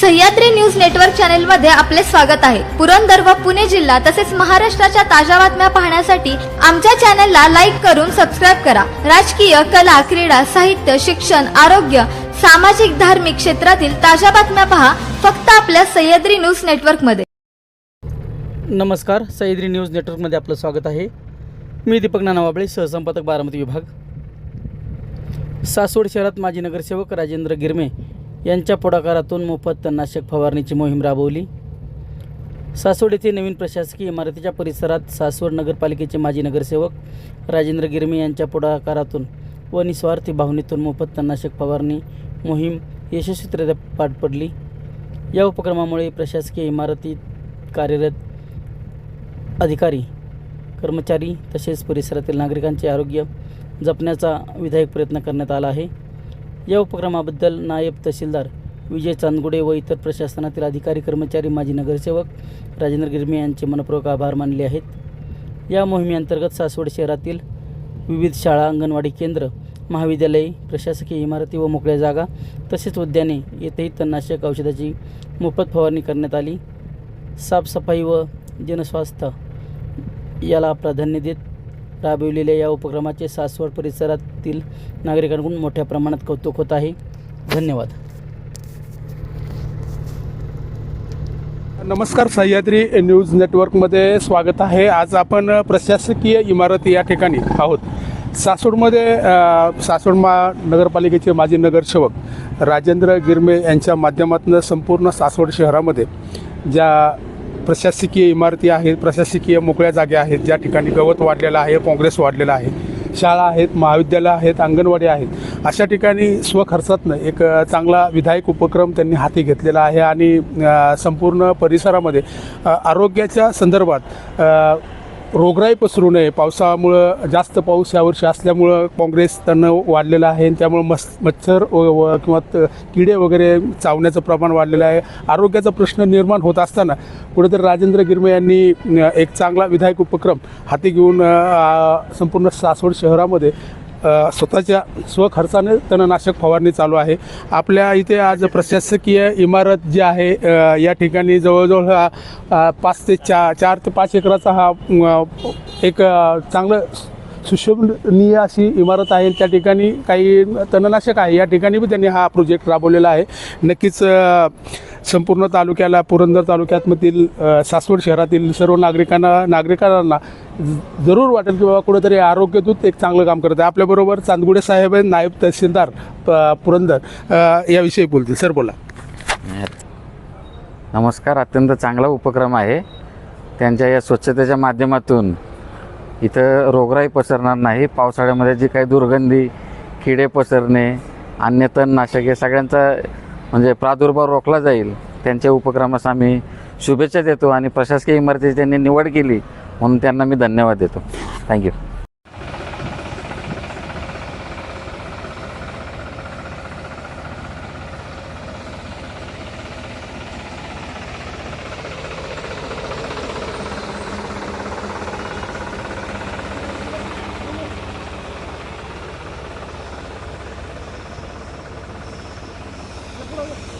Sahyadri news network चॅनलमध्ये आपले स्वागत आहे. पुरंदर व पुणे जिल्हा तसेच महाराष्ट्राच्या ताज्या बातम्या पाहण्यासाठी आमच्या चॅनलला लाईक करून सबस्क्राईब करा. राजकीय कला क्रीडा साहित्य शिक्षण आरोग्य सामाजिक धार्मिक क्षेत्रातील ताज्या बातम्या पहा फक्त आपल्या सह्याद्री न्यूज नेटवर्कमध्ये नमस्कार सह्याद्री न्यूज नेटवर्कमध्ये आपलं स्वागत आहे. मी दीपक नानावाबळे सहसंपादक बारामती विभाग. सासवड शहरात माजी नगरसेवक राजेंद्र गिरमे यांच्या पुढाकारातून मोफत तणनाशक फवारणीची मोहीम राबवली. सासवड येथे नवीन प्रशासकीय इमारतीच्या परिसरात सासवड नगरपालिकेचे माजी नगरसेवक राजेंद्र गिरमे यांच्या पुढाकारातून व निस्वार्थी भावनेतून मोफत तणनाशक फवारणी मोहीम यशस्वीरित्या पार पडली. या उपक्रमामुळे प्रशासकीय इमारतीत कार्यरत अधिकारी कर्मचारी तसेच परिसरातील नागरिकांचे आरोग्य जपण्याचा विधायक प्रयत्न करण्यात आला आहे. या उपक्रमाबद्दल नायब तहसीलदार विजय चांदगुडे व इतर प्रशासनातील अधिकारी कर्मचारी माजी नगरसेवक राजेंद्र गिरमे यांचे मनपूर्वक आभार मानले आहेत. या मोहिमेअंतर्गत सासवड शहरातील विविध शाळा अंगणवाडी केंद्र महाविद्यालये प्रशासकीय इमारती व मोकळ्या जागा तसेच उद्याने येथेही तणनाशक औषधाची मोफत फवारणी करण्यात आली. साफसफाई व जनस्वास्थ्य याला प्राधान्य देत राबविलेल्या या उपक्रमाचे सासवड परिसरातील नागरिकांकडून मोठ्या प्रमाणात कौतुक होत आहे. धन्यवाद. नमस्कार सह्याद्री न्यूज नेटवर्कमध्ये स्वागत आहे. आज आपण प्रशासकीय इमारत या ठिकाणी आहोत. सासवडमध्ये सासवड मा नगरपालिकेचे माजी नगरसेवक राजेंद्र गिरमे यांच्या माध्यमातून संपूर्ण सासवड शहरामध्ये ज्या प्रशासकीय इमारती आहेत प्रशासकीय मोकळ्या जागा आहेत ज्या ठिकाणी गवत वाढलेलं आहे काँग्रेस वाढलेलं आहे. शाळा आहेत महाविद्यालय आहेत अंगणवाडी आहेत. अशा ठिकाणी स्वखर्चातनं एक चांगला विधायक उपक्रम त्यांनी हाती घेतलेला आहे आणि संपूर्ण परिसरामध्ये आरोग्याच्या संदर्भात रोगराई पसरू नये. पावसामुळं जास्त पाऊस यावर्षी असल्यामुळं काँग्रेस तण वाढलेलं आहे आणि त्यामुळं मस् मच्छर व व- किंवा त- किडे वगैरे चावण्याचं प्रमाण वाढलेलं आहे. आरोग्याचा प्रश्न निर्माण होत असताना कुठेतरी राजेंद्र गिरमे यांनी एक चांगला विधायक उपक्रम हाती घेऊन संपूर्ण सासवड शहरामध्ये स्वतःच्या स्वखर्चाने तणनाशक फवारणी चालू आहे. आपल्या इथे आज प्रशासकीय इमारत जी आहे या ठिकाणी जवळजवळ हा पाच ते चा चार ते पाच एकराचा हा एक चांगलं सुशोभनीय अशी इमारत आहे. त्या ठिकाणी काही तणनाशक आहे. या ठिकाणी बी त्यांनी हा प्रोजेक्ट राबवलेला आहे. नक्कीच संपूर्ण तालुक्याला पुरंदर तालुक्यातमधील सासवड शहरातील सर्व नागरिकांना नागरिकांना जरूर वाटेल की बाबा कुठेतरी आरोग्यदूत एक चांगलं काम करत आहे. आपल्याबरोबर चांदगुडे साहेब नायब तहसीलदार प- पुरंदर. याविषयी बोलतील. सर बोला. नमस्कार. अत्यंत चांगला उपक्रम आहे. त्यांच्या या स्वच्छतेच्या माध्यमातून इथं रोगराई पसरणार नाही. पावसाळ्यामध्ये जी काही दुर्गंधी किडे पसरणे अन्य तणनाशक हे सगळ्यांचा म्हणजे प्रादुर्भाव रोखला जाईल. त्यांच्या उपक्रमास आम्ही शुभेच्छा देतो आणि प्रशासकीय इमारतीची त्यांनी निवड केली. म्हणून त्यांना मी धन्यवाद देतो. Thank you Hello.